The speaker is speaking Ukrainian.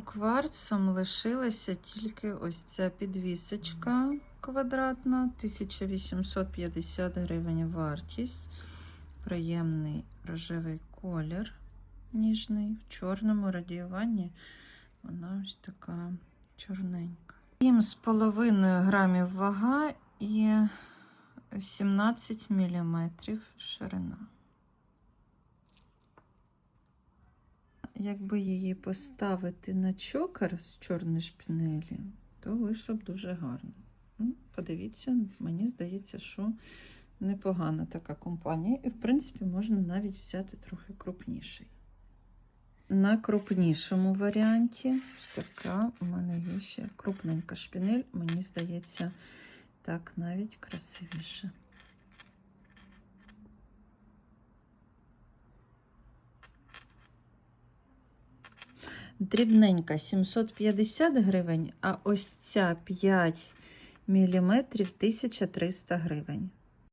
Кварцом лишилася тільки ось ця підвісочка квадратна, 1850 гривень вартість. Приємний рожевий колір ніжний. В чорному радіюванні вона ось така чорненька. 7,5 грамів вага і 17 мм ширина. Якби її поставити на чокер з чорної шпінелі, то вийшло б дуже гарно. Ну, Подивіться, мені здається, що непогана така компанія. І, в принципі, можна навіть взяти трохи крупніший. На крупнішому варіанті, ось така у мене є ще крупненька шпінель, мені здається, так навіть красивіше. Дрібненька 750 гривень, а ось ця 5 мм 1300 гривень.